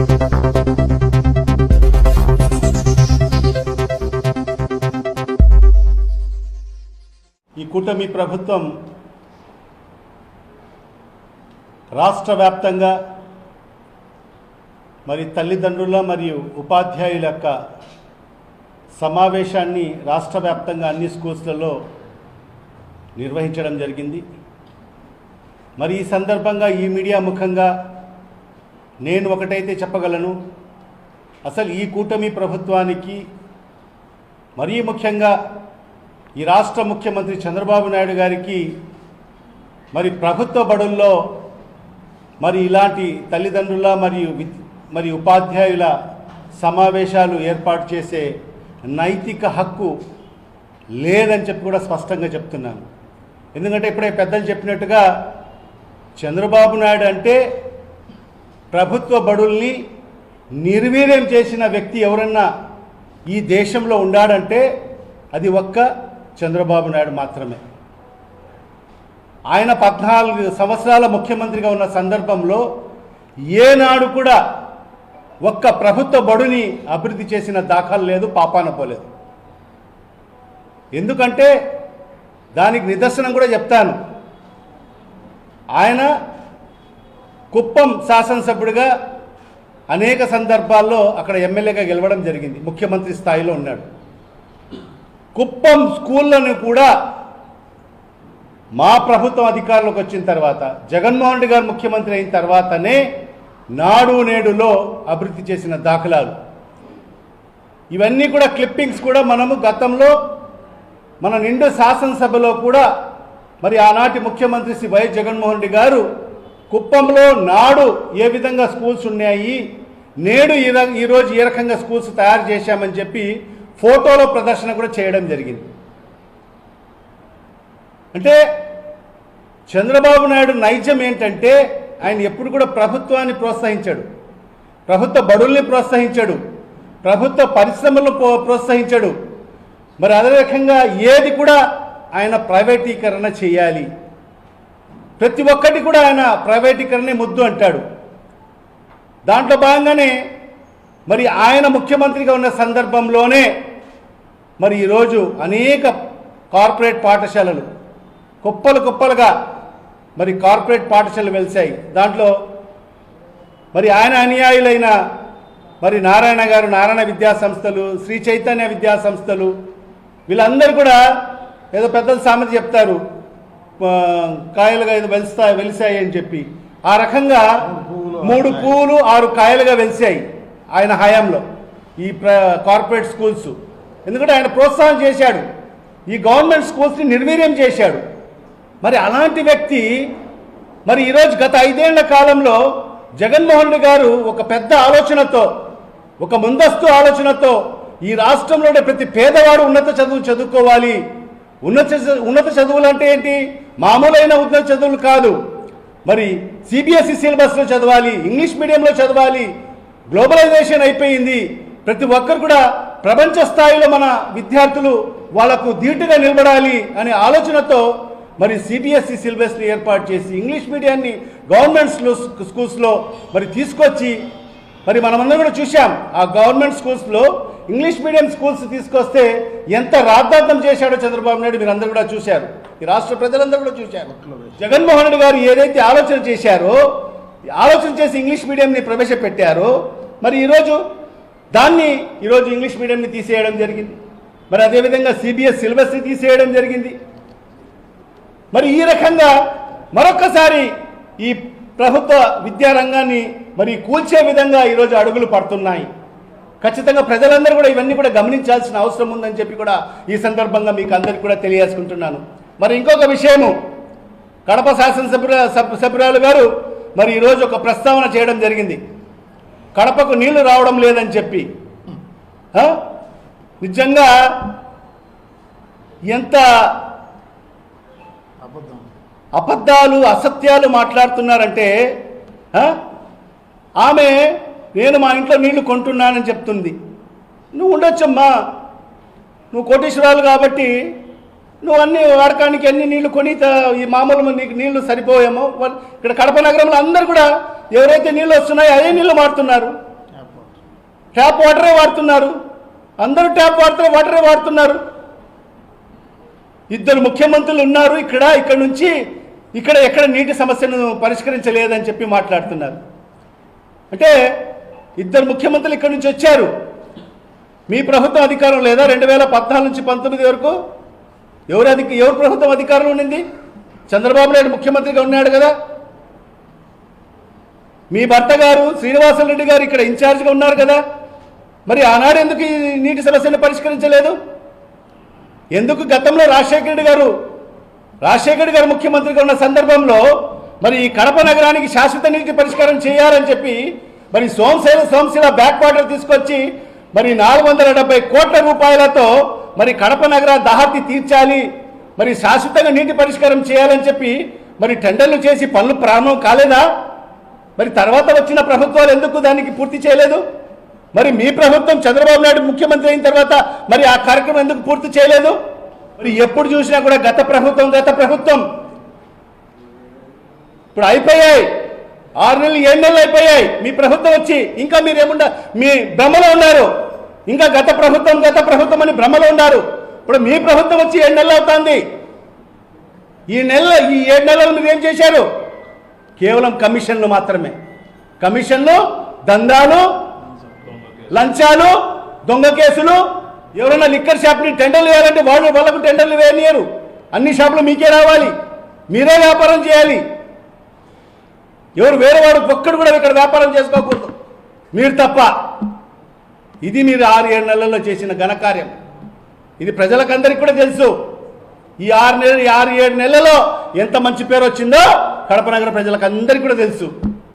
ఈ కూటమి ప్రభుత్వం రాష్ట్ర వ్యాప్తంగా మరి తల్లిదండ్రుల మరియు ఉపాధ్యాయుల యొక్క సమావేశాన్ని రాష్ట్ర వ్యాప్తంగా అన్ని స్కూల్స్లలో నిర్వహించడం జరిగింది. మరి ఈ సందర్భంగా ఈ మీడియా ముఖంగా నేను ఒకటైతే చెప్పగలను. అసలు ఈ కూటమి ప్రభుత్వానికి మరీ ముఖ్యంగా ఈ రాష్ట్ర ముఖ్యమంత్రి చంద్రబాబు నాయుడు గారికి మరి ప్రభుత్వ బడుల్లో మరి ఇలాంటి తల్లిదండ్రుల మరియు మరి ఉపాధ్యాయుల సమావేశాలు ఏర్పాటు చేసే నైతిక హక్కు లేదని చెప్పి కూడా స్పష్టంగా చెప్తున్నాను. ఎందుకంటే ఇప్పుడే పెద్దలు చెప్పినట్టుగా చంద్రబాబు నాయుడు అంటే ప్రభుత్వ బడుల్ని నిర్వీర్యం చేసిన వ్యక్తి ఎవరన్నా ఈ దేశంలో ఉండాడంటే అది ఒక్క చంద్రబాబు నాయుడు మాత్రమే. ఆయన పద్నాలుగు సంవత్సరాల ముఖ్యమంత్రిగా ఉన్న సందర్భంలో ఏనాడు కూడా ఒక్క ప్రభుత్వ బడుని అభివృద్ధి చేసిన దాఖలు లేదు పాపాన పోలేదు. ఎందుకంటే దానికి నిదర్శనం కూడా చెప్తాను. ఆయన కుప్పం శాసనసభ్యుడిగా అనేక సందర్భాల్లో అక్కడ ఎమ్మెల్యేగా గెలవడం జరిగింది. ముఖ్యమంత్రి స్థాయిలో ఉన్నాడు. కుప్పం స్కూళ్ళను కూడా మా ప్రభుత్వం అధికారంలోకి వచ్చిన తర్వాత జగన్మోహన్ రెడ్డి గారు ముఖ్యమంత్రి అయిన తర్వాతనే నాడు నేడులో అభివృద్ధి చేసిన దాఖలాలు. ఇవన్నీ కూడా క్లిప్పింగ్స్ కూడా మనము గతంలో మన నిండు శాసనసభలో కూడా మరి ఆనాటి ముఖ్యమంత్రి శ్రీ వైఎస్ జగన్మోహన్ రెడ్డి గారు కుప్పంలో నాడు ఏ విధంగా స్కూల్స్ ఉన్నాయి నేడు ఈ ఈరోజు ఏ రకంగా స్కూల్స్ తయారు చేశామని చెప్పి ఫోటోలో ప్రదర్శన కూడా చేయడం జరిగింది. అంటే చంద్రబాబు నాయుడు నైజం ఏంటంటే ఆయన ఎప్పుడు కూడా ప్రభుత్వాన్ని ప్రోత్సహించాడు. ప్రభుత్వ బడుల్ని ప్రోత్సహించాడు. ప్రభుత్వ పరిశ్రమలను ప్రో- ప్రోత్సహించాడు. మరి అదే రకంగా ఏది కూడా ఆయన ప్రైవేటీకరణ చేయాలి. ప్రతి ఒక్కటి కూడా ఆయన ప్రైవేటీకరణే ముద్దు అంటాడు. దాంట్లో భాగంగానే మరి ఆయన ముఖ్యమంత్రిగా ఉన్న సందర్భంలోనే మరి ఈరోజు అనేక కార్పొరేట్ పాఠశాలలు కుప్పలు కుప్పలుగా మరి కార్పొరేట్ పాఠశాలలు వెలిశాయి. దాంట్లో మరి ఆయన అనుయాయులైన మరి నారాయణ గారు నారాయణ విద్యా సంస్థలు శ్రీ చైతన్య విద్యా సంస్థలు వీళ్ళందరూ కూడా ఏదో పెద్దలు సామెత చెప్తారు. కాయలుగా ఇది వెలుస్తాయి వెలిసాయి అని చెప్పి. ఆ రకంగా మూడు పువ్వులు ఆరు కాయలుగా వెలిసాయి ఆయన హయాంలో. ఈ ప్ర కార్పొరేట్ స్కూల్స్. ఎందుకంటే ఆయన ప్రోత్సాహం చేశాడు. ఈ గవర్నమెంట్ స్కూల్స్ని నిర్వీర్యం చేశాడు. మరి అలాంటి వ్యక్తి మరి ఈరోజు గత ఐదేళ్ళ కాలంలో జగన్మోహన్ రెడ్డి గారు ఒక పెద్ద ఆలోచనతో ఒక ముందస్తు ఆలోచనతో ఈ రాష్ట్రంలోనే ప్రతి పేదవాడు ఉన్నత చదువు చదువుకోవాలి. ఉన్నత ఉన్నత చదువులు అంటే ఏంటి? మామూలైన ఉన్నత చదువులు కాదు. మరి సిబిఎస్ఈ సిలబస్లో చదవాలి ఇంగ్లీష్ మీడియంలో చదవాలి గ్లోబలైజేషన్ అయిపోయింది. ప్రతి ఒక్కరు కూడా ప్రపంచ స్థాయిలో మన విద్యార్థులు వాళ్ళకు ధీటుగా నిలబడాలి అనే ఆలోచనతో మరి సిబిఎస్ఈ సిలబస్ని ఏర్పాటు చేసి ఇంగ్లీష్ మీడియాన్ని గవర్నమెంట్ స్కూల్స్లో మరి తీసుకొచ్చి మరి మనమందరం కూడా చూశాం. ఆ గవర్నమెంట్ స్కూల్స్లో ఇంగ్లీష్ మీడియం స్కూల్స్ తీసుకొస్తే ఎంత రాద్ధాంతం చేశాడో చంద్రబాబు నాయుడు మీరు అందరూ కూడా చూశారు. ఈ రాష్ట్ర ప్రజలందరూ కూడా చూశారు. జగన్మోహన్ రెడ్డి గారు ఏదైతే ఆలోచన చేశారో ఆలోచన చేసి ఇంగ్లీష్ మీడియంని ప్రవేశపెట్టారో మరి ఈరోజు దాన్ని ఈరోజు ఇంగ్లీష్ మీడియంని తీసేయడం జరిగింది. మరి అదేవిధంగా సిబిఎస్ సిలబస్ని తీసేయడం జరిగింది. మరి ఈ రకంగా మరొకసారి ఈ ప్రభుత్వ విద్యారంగాన్ని మరి కూల్చే విధంగా ఈరోజు అడుగులు పడుతున్నాయి. ఖచ్చితంగా ప్రజలందరూ కూడా ఇవన్నీ కూడా గమనించాల్సిన అవసరం ఉందని చెప్పి కూడా ఈ సందర్భంగా మీకు అందరికీ కూడా తెలియజేసుకుంటున్నాను. మరి ఇంకొక విషయము. కడప శాసనసభ్యుల సభ్- సభ్యురాలు గారు మరి ఈరోజు ఒక ప్రస్తావన చేయడం జరిగింది. కడపకు నీళ్ళు రావడం లేదని చెప్పి? నిజంగా ఎంత అబద్ధం. అబద్ధాలు అసత్యాలు మాట్లాడుతున్నారంటే? ఆమె నేను మా ఇంట్లో నీళ్ళు కొంటున్నానని చెప్తుంది. నువ్వు ఉండొచ్చమ్మా. నువ్వు కోటీశ్వరాలు కాబట్టి నువ్వు అన్ని వాడకానికి అన్ని నీళ్ళు కొని త- ఈ మామూలు నీకు నీళ్ళు సరిపోయేమో. ఇక్కడ కడప నగరంలో అందరూ కూడా ఎవరైతే నీళ్ళు వస్తున్నాయో అదే నీళ్ళు వాడుతున్నారు. ట్యాప్ వాటరే వాడుతున్నారు. అందరూ ట్యాప్ వాటర్ వాటరే వాడుతున్నారు. ఇద్దరు ముఖ్యమంత్రులు ఉన్నారు ఇక్కడ ఇక్కడ నుంచి ఇక్కడ ఎక్కడ నీటి సమస్యను పరిష్కరించలేదని చెప్పి మాట్లాడుతున్నారు. అంటే ఇద్దరు ముఖ్యమంత్రులు ఇక్కడ నుంచి వచ్చారు. మీ ప్రభుత్వం అధికారం లేదా? రెండు వేల పద్నాలుగు నుంచి పంతొమ్మిది వరకు ఎవరు అధిక ఎవరు ప్రభుత్వం అధికారం ఉండింది? చంద్రబాబు నాయుడు ముఖ్యమంత్రిగా ఉన్నాడు కదా. మీ భర్త గారు శ్రీనివాసరెడ్డి గారు ఇక్కడ ఇన్ఛార్జ్గా ఉన్నారు కదా. మరి ఆనాడు ఎందుకు ఈ నీటి సమస్యను పరిష్కరించలేదు? ఎందుకు గతంలో రాజశేఖర రెడ్డి గారు రాజశేఖర రెడ్డి గారు ముఖ్యమంత్రిగా ఉన్న సందర్భంలో మరి ఈ కడప నగరానికి శాశ్వత నీటి పరిష్కారం చేయాలని చెప్పి మరి సోమశైల సోమశిల బ్యాక్ వాటర్ తీసుకొచ్చి మరి నాలుగు వందల డెబ్బై కోట్ల రూపాయలతో మరి కడప నగర దాహతి తీర్చాలి మరి శాశ్వతంగా నీటి పరిష్కారం చేయాలని చెప్పి మరి టెండర్లు చేసి పనులు ప్రారంభం కాలేదా? మరి తర్వాత వచ్చిన ప్రభుత్వాలు ఎందుకు దానికి పూర్తి చేయలేదు? మరి మీ ప్రభుత్వం చంద్రబాబు నాయుడు ముఖ్యమంత్రి అయిన తర్వాత మరి ఆ కార్యక్రమం ఎందుకు పూర్తి చేయలేదు? మరి ఎప్పుడు చూసినా కూడా గత ప్రభుత్వం గత ప్రభుత్వం. ఇప్పుడు అయిపోయాయి. ఆరు నెలలు ఏడు నెలలు అయిపోయాయి. మీ ప్రభుత్వం వచ్చి ఇంకా మీరు ఏముండ మీ భ్రమలో ఉన్నారు. ఇంకా గత ప్రభుత్వం గత ప్రభుత్వం అని భ్రమలో ఉన్నారు. ఇప్పుడు మీ ప్రభుత్వం వచ్చి ఏడు నెలలు అవుతుంది. ఈ నెల ఈ ఏడు నెలలు మీరు ఏం చేశారు? కేవలం కమిషన్లు మాత్రమే. కమిషన్లు దందాలు లంచాలు దొంగ కేసులు ఎవరైనా లిక్కర్ షాప్ని టెండర్లు వేయాలంటే వాళ్ళు వాళ్ళకు టెండర్లు వేయనియరు. అన్ని షాపులు మీకే రావాలి. మీరే వ్యాపారం చేయాలి. ఎవరు వేరే వాడు ఒక్కడు కూడా ఇక్కడ వ్యాపారం చేసుకోకూడదు. మీరు తప్ప. ఇది మీరు ఆరు ఏడు నెలల్లో చేసిన ఘనకార్యం. ఇది ప్రజలకందరికీ కూడా తెలుసు. ఈ ఆరు నెలలు ఈ ఆరు ఏడు నెలలలో ఎంత మంచి పేరు వచ్చిందో కడప నగర ప్రజలకు అందరికీ కూడా తెలుసు.